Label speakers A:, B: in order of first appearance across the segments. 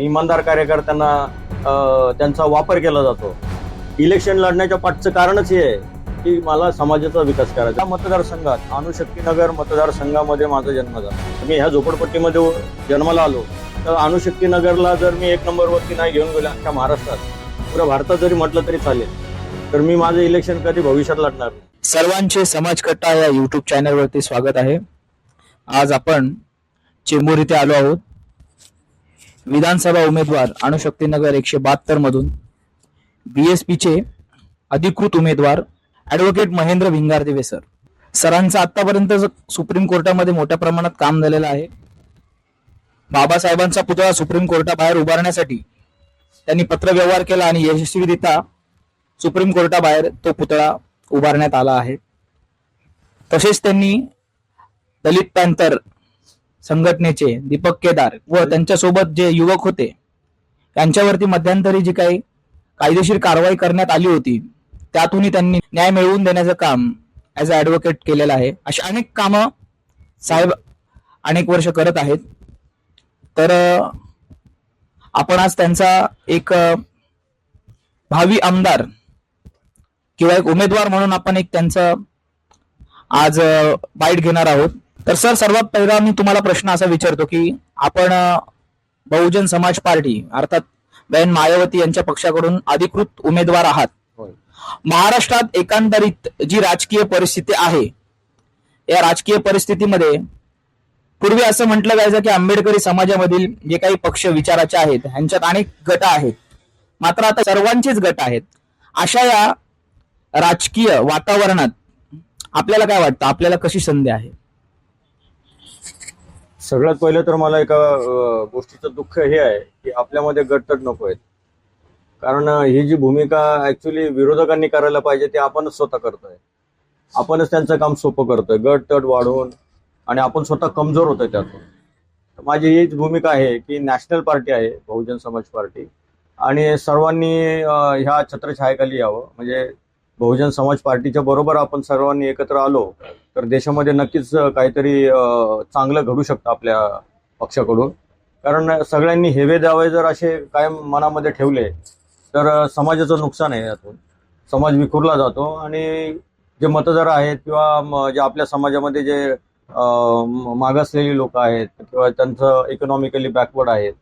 A: इमानदार कार्यकर्त्यांना त्यांचा वापर केला जातो. इलेक्शन लढण्याच्या पाठचं कारणच हे आहे की मला समाजाचा विकास करायचा. मतदारसंघात अणुशक्ती नगर मतदारसंघामध्ये माझा जन्म झाला. मी ह्या झोपडपट्टीमध्ये जन्माला आलो. तर अणुशक्ती नगरला जर मी एक नंबरवरती नाही घेऊन गेलो अख्ख्या महाराष्ट्रात पुऱ्या भारतात जरी म्हटलं तरी चालेल. तर मी माझं इलेक्शन कधी भविष्यात लढणार नाही.
B: सर्वांचे समाज कट्टा या युट्यूब चॅनलवरती स्वागत आहे. आज आपण चेंबूर इथे आलो आहोत. विधानसभा उमेदवार अणुशक्तीनगर एकशे बहात्तर मधून बीएसपीचे अधिकृत उमेदवार ऍडव्होकेट महेंद्र भिंगारदेवे सर सरांचं आतापर्यंत सुप्रीम कोर्टामध्ये मोठ्या प्रमाणात काम झालेलं आहे बाबासाहेबांचा पुतळा सुप्रीम कोर्टाबाहेर उभारण्यासाठी त्यांनी पत्रव्यवहार केला आणि यशस्वीरित्या सुप्रीम कोर्टाबाहेर तो पुतळा उभारण्यात आला आहे. तसेच त्यांनी दलित पॅंथर संघटनेचे दीपक केदार व त्यांच्यासोबत जे युवक होते त्यांच्यावरती मध्यंतरी जी काही कायदेशीर कारवाई करण्यात आली होती त्यातूनही त्यांनी न्याय मिळवून देण्याचं काम ऍज अ ऍडव्होकेट केलेलं आहे. अशी अनेक कामं साहेब अनेक वर्ष करत आहेत. तर आपण आज त्यांचा एक भावी आमदार किंवा एक उमेदवार म्हणून आपण एक त्यांचं आज बाईट घेणार आहोत. तर सर सर्वात पहिला मी तुम्हाला प्रश्न असा विचारतो की आपण बहुजन समाज पार्टी अर्थात बहन मायावती यांच्या पक्षाकडून अधिकृत उमेदवार आहात. महाराष्ट्रात एकंदरीत जी राजकीय परिस्थिती आहे या राजकीय परिस्थितीमध्ये पूर्वी असं म्हटलं जायचं की आंबेडकरी समाजामधील जे काही पक्ष विचाराचे आहेत ह्यांच्यात अनेक गट आहेत. मात्र आता सर्वांचेच गट आहेत. अशा या राजकीय वातावरणात आपल्याला काय वाटतं? आपल्याला कशी संधी आहे?
A: सगळ्यात पहिलं तर मला एका गोष्टीचं दुःख हे आहे की आपल्यामध्ये गटतट नको आहेत. कारण ही जी भूमिका ऍक्च्युली विरोधकांनी करायला पाहिजे ते आपणच स्वतः करतोय. आपणच त्यांचं काम सोपं करतोय. गटतट वाढवून आणि आपण स्वतः कमजोर होतोय त्यातून. माझी हीच भूमिका आहे की नॅशनल पार्टी आहे बहुजन समाज पार्टी. आणि सर्वांनी ह्या छत्रछायाखाली यावं. म्हणजे बहुजन समाज पार्टीच्या बरोबर आपण सर्वांनी एकत्र आलो तर देशामध्ये नक्कीच काहीतरी चांगलं घडू शकतं आपल्या पक्षाकडून. कारण सगळ्यांनी हेवे द्यावे जर असे कायम मनामध्ये ठेवले तर समाजाचं नुकसान आहे यातून. समाज विखुरला जातो आणि जे मतदार आहेत किंवा जे आपल्या समाजामध्ये जे मागासलेली लोक आहेत किंवा त्यांचं इकॉनॉमिकली बॅकवर्ड आहेत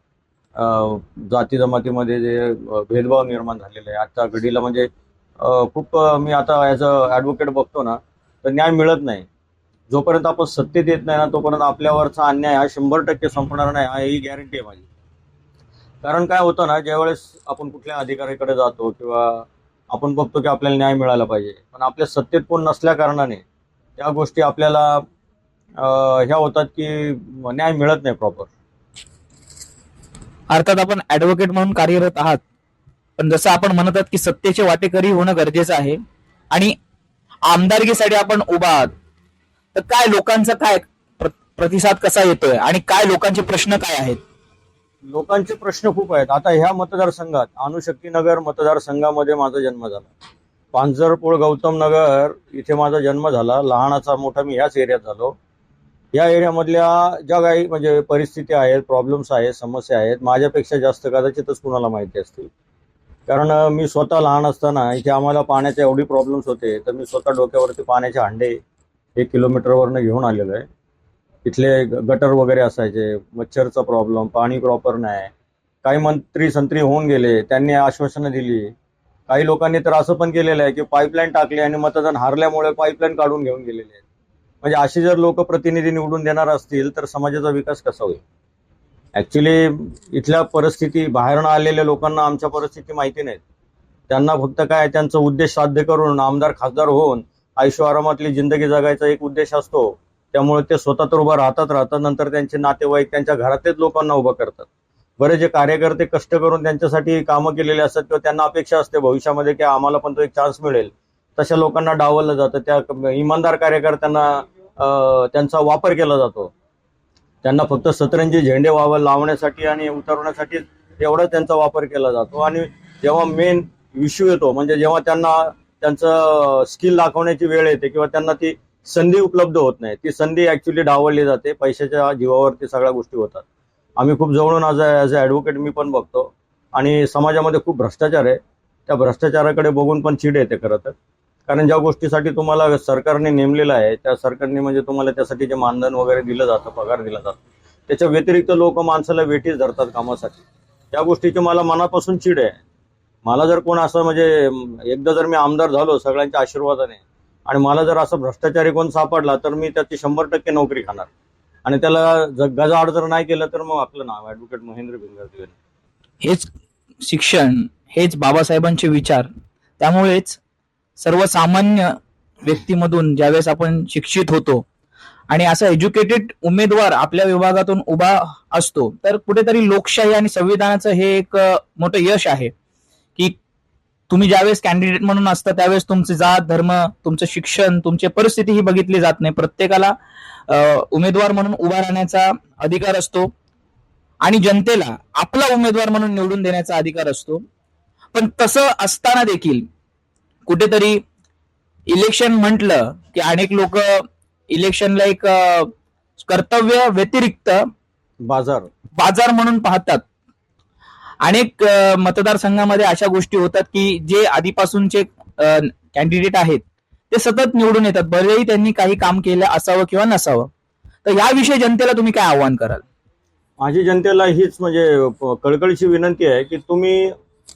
A: जाती जमातीमध्ये जे भेदभाव निर्माण झालेले आहे आजच्या घडीला म्हणजे खूप मी आता ॲज अ ॲडव्होकेट बघतो ना तर न्याय मिळत नाही. जोपर्यंत आपण सत्य देत नाही ना तोपर्यंत आपल्यावरचा अन्याय हा शंभर टक्के संपणार नाही हा ही गॅरंटी आहे माझी. कारण काय होतं ना ज्यावेळेस आपण कुठल्या अधिकाऱ्याकडे जातो किंवा आपण बघतो की आपल्याला न्याय मिळाला पाहिजे पण आपल्या सत्तेत कोण नसल्या कारणाने त्या गोष्टी आपल्याला ह्या होतात की न्याय मिळत नाही प्रॉपर
B: अर्थात आपण ऍडव्होकेट म्हणून कार्यरत आहात. पण जसं आपण म्हणत आहात की सत्तेचे वाटेकरी होणं गरजेचं आहे आणि आमदारकीसाठी आपण उभा आहात तर काय लोकांचा काय प्रतिसाद कसा येतोय आणि काय लोकांचे प्रश्न काय आहेत?
A: लोकांचे प्रश्न खूप आहेत. आता ह्या मतदारसंघात अणुशक्ती नगर मतदारसंघामध्ये माझा जन्म झाला. पांजरपोळ गौतम नगर इथे माझा जन्म झाला. लहानाचा मोठा मी ह्याच एरियात झालो. या एरियामधल्या ज्या काही म्हणजे परिस्थिती आहेत प्रॉब्लेम्स आहेत समस्या आहेत माझ्यापेक्षा जास्त कदाचितच कुणाला माहिती असतील. कारण मी स्वतः लहान असताना इथे आम्हाला पाण्याचे एवढी प्रॉब्लेम्स होते तर मी स्वतः डोक्यावरती पाण्याचे हांडे एक किलोमीटरवरनं घेऊन आलेलो आहे. इथले गटर वगैरे असायचे मच्छरचा प्रॉब्लेम पाणी प्रॉपर नाही. काही मंत्री संत्री होऊन गेले त्यांनी आश्वासनं दिली. काही लोकांनी तर असं पण केलेलं आहे की पाईपलाईन टाकली आणि मतदान हारल्यामुळे पाईपलाईन काढून घेऊन गेलेले आहेत. म्हणजे अशी जर लोक प्रतिनिधी निवडून देणार असतील तर समाजाचा विकास कसा होईल? ॲक्च्युली इथल्या परिस्थिती बाहेरनं आलेल्या लोकांना आमच्या परिस्थिती माहिती नाहीत. त्यांना फक्त काय त्यांचा उद्देश साध्य करून आमदार खासदार होऊन आयुष्य आरामातली जिंदगी जगायचा एक उद्देश असतो. त्यामुळे ते स्वतः तर उभं राहतात राहतात नंतर त्यांचे नातेवाईक त्यांच्या घरातलेच लोकांना उभं करतात. बरे जे कार्यकर्ते कष्ट करून त्यांच्यासाठी कामं केलेले असतात किंवा त्यांना अपेक्षा असते भविष्यामध्ये की आम्हाला पण तो एक चान्स मिळेल तशा लोकांना डावललं जातं. त्या इमानदार कार्यकर्त्यांना त्यांचा वापर केला जातो. त्यांना फक्त सतरंजी झेंडे वावर लावण्यासाठी आणि उतरवण्यासाठी एवढा त्यांचा वापर केला जातो. आणि जेव्हा मेन इश्यू येतो म्हणजे जेव्हा त्यांना त्यांचं स्किल दाखवण्याची वेळ येते किंवा त्यांना ती संधी उपलब्ध होत नाही ती संधी ऍक्च्युली डावलली जाते पैशाच्या जीवावरती सगळ्या गोष्टी होतात. आम्ही खूप जवळून आज ॲज अ ॲडव्होकेट मी पण बघतो. आणि समाजामध्ये खूप भ्रष्टाचार आहे. त्या भ्रष्टाचाराकडे बघून पण चिड येते खरं तर. कारण ज्या गोष्टीसाठी तुम्हाला सरकारने नेमलेलं आहे त्या सरकारने म्हणजे तुम्हाला त्यासाठी जे मानधन वगैरे दिलं जातं पगार दिला जातो त्याच्या व्यतिरिक्त लोक माणसाला वेठीच धरतात कामासाठी. त्या गोष्टीची मला मनापासून चिड आहे. मला जर कोण असं म्हणजे एकदा जर मी आमदार झालो सगळ्यांच्या आशीर्वादाने आणि मला जर असं भ्रष्टाचारी कोण सापडला तर मी त्याची शंभर टक्के नोकरी खाणार. आणि त्याला ज- गजाआड जर नाही केलं तर मग आपलं नाव ॲडव्होकेट महेंद्र भिंगर
B: हेच शिक्षण हेच बाबासाहेबांचे विचार त्यामुळेच सर्वसामान्य व्यक्तीमधून ज्यावेळेस आपण शिक्षित होतो आणि असा एज्युकेटेड उमेदवार आपल्या विभागातून उभा असतो तर कुठेतरी लोकशाही आणि संविधानाचं हे एक मोठं यश आहे की तुम्ही ज्यावेळेस कॅन्डिडेट म्हणून असता त्यावेळेस तुमचे जात धर्म तुमचं शिक्षण तुमची परिस्थिती ही बघितली जात नाही. प्रत्येकाला उमेदवार म्हणून उभा राहण्याचा अधिकार असतो आणि जनतेला आपला उमेदवार म्हणून निवडून देण्याचा अधिकार असतो. पण तसं असताना देखील कुठेतरी इलेक्शन म्हटलं की अनेक लोक इलेक्शनला एक कर्तव्य व्यतिरिक्त
A: बाजार.
B: बाजार म्हणून पाहतात. अनेक मतदारसंघामध्ये अशा गोष्टी होतात की जे आधीपासूनचे कॅन्डिडेट आहेत ते सतत निवडून येतात. भलेही त्यांनी काही काम केलं असावं किंवा नसावं. तर याविषयी जनतेला तुम्ही काय आव्हान कराल?
A: माझी जनतेला हीच म्हणजे कळकळीची विनंती आहे की तुम्ही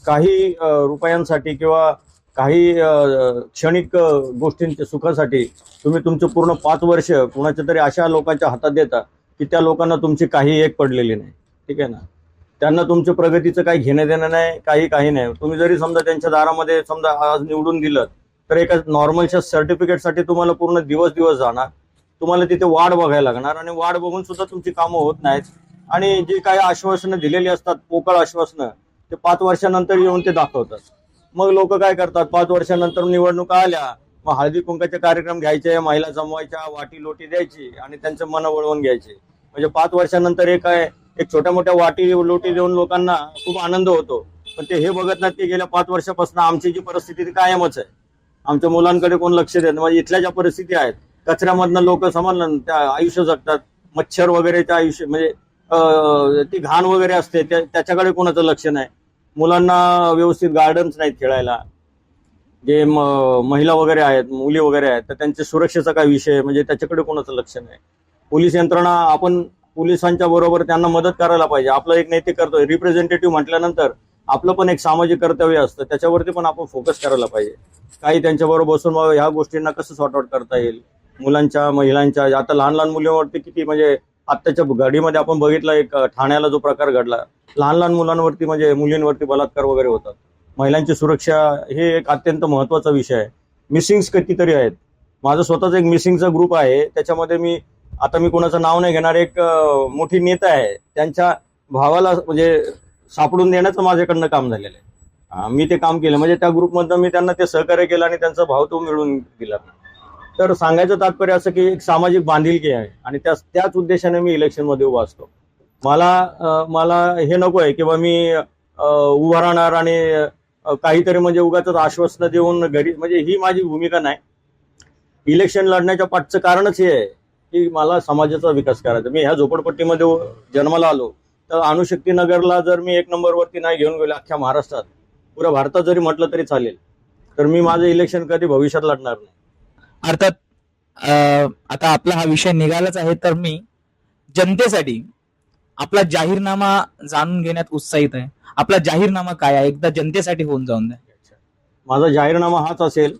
A: काही रुपयांसाठी किंवा काही क्षणिक गोष्टींच्या सुखासाठी तुम्ही तुमचं पूर्ण पाच वर्ष कुणाच्या तरी अशा लोकांच्या हातात देता की त्या लोकांना तुमची काही एक पडलेली नाही. ठीक आहे ना? त्यांना तुमच्या प्रगतीचं काही घेणं देणं नाही काही काही नाही. तुम्ही जरी समजा त्यांच्या दारामध्ये समजा आज निवडून दिलं तर एका नॉर्मलच्या सर्टिफिकेटसाठी तुम्हाला पूर्ण दिवस दिवस जाणार. तुम्हाला तिथे वाढ बघायला लागणार आणि वाढ बघून सुद्धा तुमची कामं होत नाहीत. आणि जी काही आश्वासनं दिलेली असतात पोकळ आश्वासनं ते पाच वर्षानंतर येऊन ते दाखवतात. मग लोक काय करतात? पाच वर्षानंतर निवडणुका आल्या मग हळदी कुंकाचे कार्यक्रम घ्यायचे महिला जमवायच्या वाटी लोटी द्यायची आणि त्यांचं मन वळवून घ्यायचे. म्हणजे पाच वर्षानंतर एक काय एक छोट्या मोठ्या वाटी लोटी देऊन लोकांना खूप आनंद होतो. पण ते हे बघत नाहीत की गेल्या पाच वर्षापासून आमची जी परिस्थिती ती कायमच आहे. आमच्या मुलांकडे कोण लक्ष देत म्हणजे इथल्या ज्या परिस्थिती आहेत कचऱ्यामधनं लोक समजलं त्या आयुष्य जगतात. मच्छर वगैरेच्या आयुष्य म्हणजे ती घाण वगैरे असते त्या- त्याच्याकडे कोणाचं लक्ष नाही. मुलांना व्यवस्थित गार्डन्स नाहीत खेळायला. जे म- महिला वगैरे आहेत मुली वगैरे आहेत तर त्यांच्या सुरक्षेचा काय विषय म्हणजे त्याच्याकडे कोणाचं लक्ष नाही. पोलीस यंत्रणा आपण पोलिसांच्या बरोबर त्यांना मदत करायला पाहिजे. आपलं एक नैतिक कर्तव्य रिप्रेझेंटेटिव्ह म्हटल्यानंतर आपलं पण एक सामाजिक कर्तव्य असतं. त्याच्यावरती पण आपण फोकस करायला पाहिजे. काही त्यांच्याबरोबर बसून मग ह्या गोष्टींना कसं सॉर्ट आउट करता येईल? मुलांच्या महिलांच्या आता लहान लहान मुलींवरती किती म्हणजे आत्ताच्या घडीमध्ये आपण बघितलं एक ठाण्याला जो प्रकार घडला लहान लहान मुलांवरती म्हणजे मुलींवरती बलात्कार वगैरे होतात. महिलांची सुरक्षा हे एक अत्यंत महत्त्वाचा विषय आहे. मिसिंग्स कितीतरी आहेत. माझं स्वतःच एक मिसिंगचा ग्रुप आहे. त्याच्यामध्ये मी आता मी कोणाचं नाव नाही घेणार एक मोठी नेता आहे. त्यांच्या भावाला म्हणजे सापडून देण्याचं माझ्याकडनं काम झालेलं आहे. मी ते काम केलं. म्हणजे त्या ग्रुपमधनं मी त्यांना ते सहकार्य केलं आणि त्यांचा भाव तो मिळवून दिला तर सांगायचं तात्पर्य असं की एक सामाजिक बांधिलकी आहे. आणि त्याच त्याच उद्देशाने मी इलेक्शनमध्ये उभा असतो. मला मला हे नको आहे किंवा मी उभा राहणार आणि काहीतरी म्हणजे उगाच आश्वासनं देऊन घरी म्हणजे ही माझी भूमिका नाही. इलेक्शन लढण्याच्या पाठचं कारणच हे आहे की मला समाजाचा विकास करायचा. मी ह्या झोपडपट्टीमध्ये जन्माला आलो. तर अणुशक्ती नगरला जर मी एक नंबरवरती नाही घेऊन गेलो अख्ख्या महाराष्ट्रात पुऱ्या भारतात जरी म्हटलं तरी चालेल. तर मी माझं इलेक्शन कधी भविष्यात लढणार नाही.
B: अर्थात अ, आता आपला हा विषय निघालाच आहे तर मी जनतेसाठी आपला जाहीरनामा जाणून घेण्यात उत्साहित आहे. आपला जाहीरनामा काय आहे? एकदा जनतेसाठी होऊन जाऊन द्या.
A: माझा जाहीरनामा हाच असेल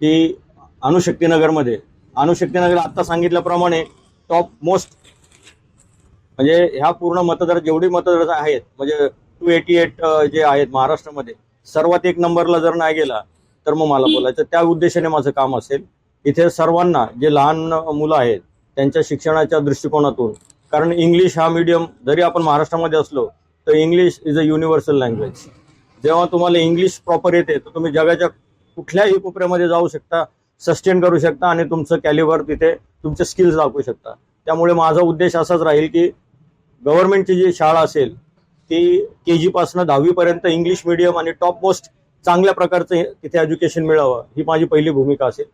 A: की अणुशक्तीनगरमध्ये अणुशक्तीनगर आत्ता सांगितल्याप्रमाणे टॉप मोस्ट म्हणजे ह्या पूर्ण मतदार जेवढी मतदार आहेत म्हणजे टू एटी एट जे आहेत महाराष्ट्रामध्ये सर्वात एक नंबरला जर नाही गेला तर मग मला बोलायचं. त्या उद्देशाने माझं काम असेल. इथे सर्वांना जे लहान मुलं आहेत त्यांच्या शिक्षणाच्या दृष्टिकोनातून कारण इंग्लिश हा मीडियम जरी आपण महाराष्ट्रामध्ये असलो तर English is a universal language जेव्हा तुम्हाला इंग्लिश प्रॉपर येते तर तुम्ही जगाच्या कुठल्याही कोपऱ्यामध्ये जाऊ शकता सस्टेन करू शकता आणि तुमचं कॅलिबर तिथे तुमचे स्किल्स दाखवू शकता. त्यामुळे माझा उद्देश असाच राहील की गव्हर्नमेंटची जी शाळा असेल ती के जीपासनं दहावीपर्यंत इंग्लिश मिडियम आणि टॉप मोस्ट चांगल्या प्रकारचं तिथे एज्युकेशन मिळावं ही माझी पहिली भूमिका असेल.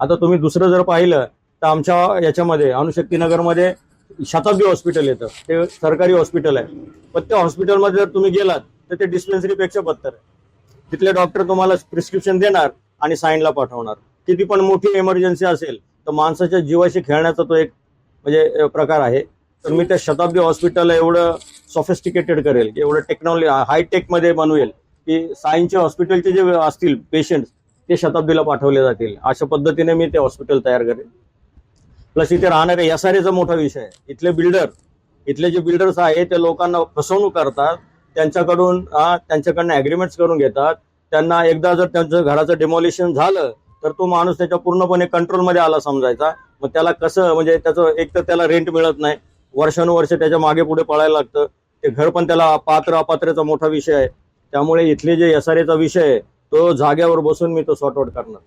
A: आता तुम्ही दुसरं जर पाहिलं तर आमच्या याच्यामध्ये अणुशक्तीनगरमध्ये शताब्दी हॉस्पिटल येतं. ते सरकारी हॉस्पिटल आहे. पण त्या हॉस्पिटलमध्ये जर तुम्ही गेलात तर ते डिस्पेन्सरीपेक्षा बत्तर आहे. तिथले डॉक्टर तुम्हाला प्रिस्क्रिप्शन देणार आणि साईनला पाठवणार. किती पण मोठी इमर्जन्सी असेल तर माणसाच्या जीवाशी खेळण्याचा तो एक म्हणजे प्रकार आहे. तर मी त्या शताब्दी हॉस्पिटल एवढं सॉफिस्टिकेटेड करेल एवढं टेक्नॉलॉजी हायटेकमध्ये बनवेल की सायन्सचे हॉस्पिटलचे जे असतील पेशंट ते शताब्दीला पाठवले जातील. अशा पद्धतीने मी ते हॉस्पिटल तयार करेन. प्लस इथे राहणारे एसआरएचा मोठा विषय आहे. इथले बिल्डर इथले जे बिल्डर्स आहे ते लोकांना फसवणूक करतात. त्यांच्याकडून हा, त्यांच्याकडनं अग्रीमेंट्स करून घेतात. त्यांना एकदा जर त्यांचं घराचं डेमोलिशन झालं तर तो माणूस त्याच्या पूर्णपणे कंट्रोलमध्ये आला समजायचा. मग त्याला कसं म्हणजे त्याचं एक तर त्याला रेंट मिळत नाही. वर्षानुवर्ष त्याच्यामागे पुढे पळायला लागतं. ते घर पण त्याला पात्र अपात्रेचा मोठा विषय आहे. त्यामुळे इथले जे एस आर एचा विषय आहे तो जाग्यावर बसून मी तो सॉर्टआउट करणार.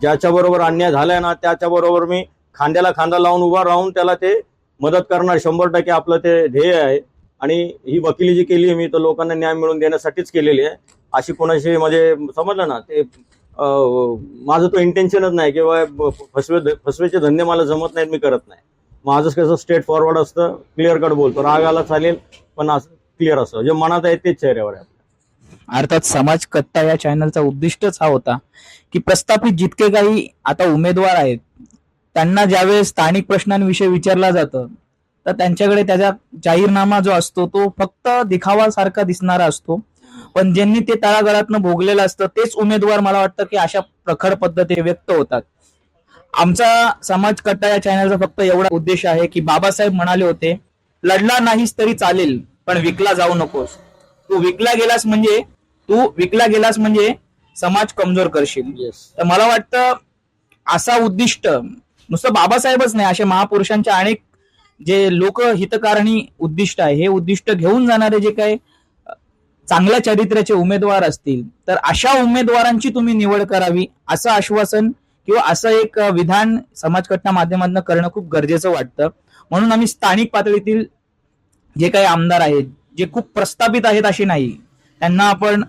A: ज्याच्याबरोबर अन्याय झालाय ना त्याच्याबरोबर मी खांद्याला खांदा लावून उभा राहून त्याला ते मदत करणार. शंभर टक्के आपलं ते ध्येय आहे. आणि ही वकिली जी केली आहे मी तर लोकांना न्याय मिळवून देण्यासाठीच केलेली आहे. अशी कोणाशी म्हणजे समजलं ना ते माझं तो इंटेन्शनच नाही किंवा फसवे फसवेचे धंदे मला जमत नाहीत मी करत नाही. माझं कसं स्ट्रेट फॉरवर्ड असतं क्लिअर कट बोलतो. राग आला चालेल पण असं क्लिअर असतं. जे मनात आहे तेच चेहऱ्यावर आहे.
B: अर्थात समाज कट्टा या चॅनलचा उद्दिष्टच हा होता की प्रस्थापित जितके काही आता उमेदवार आहेत त्यांना ज्यावेळेस स्थानिक प्रश्नांविषयी विचारला जातं तर त्यांच्याकडे त्याचा जाहीरनामा जो असतो तो फक्त दिखावासारखा दिसणारा असतो. पण ज्यांनी ते तळागाळातनं भोगलेलं असतं तेच उमेदवार मला वाटतं की अशा प्रखर पद्धतीने व्यक्त होतात. आमचा समाज कट्टा या चॅनलचा फक्त एवढा उद्देश आहे की बाबासाहेब म्हणाले होते लढला नाहीस तरी चालेल पण विकला जाऊ नकोस. तू विकला गेलास म्हणजे तू विकला गेलास म्हणजे समाज कमजोर करशील. तर मला वाटतं असा उद्दिष्ट नुसतं बाबासाहेबच नाही अशा महापुरुषांच्या अनेक जे लोकहितकारणी उद्दिष्ट आहे हे उद्दिष्ट घेऊन जाणारे जे काही चांगल्या चरित्र्याचे उमेदवार असतील तर अशा उमेदवारांची तुम्ही निवड करावी असं आश्वासन किंवा असं एक विधान समाजकट्टा माध्यमातून करणं खूप गरजेचं वाटतं. म्हणून आम्ही स्थानिक पातळीतील जे काही आमदार आहेत जे खूप प्रस्थापित आहेत असे नाही त्यांना आपण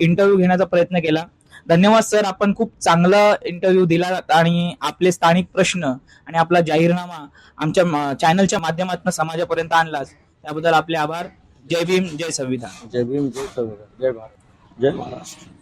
B: इंटरव्ह्यू घेण्याचा प्रयत्न केला. धन्यवाद सर आपण खूप चांगला इंटरव्ह्यू दिला आणि आपले स्थानिक प्रश्न आणि आपला जाहीरनामा आमच्या चॅनलच्या माध्यमातून समाजापर्यंत आणलाच त्याबद्दल आपले आभार. जय भीम जय संविधान.
A: जय भीम जय संविधान. जय भारत. जय महाराष्ट्र.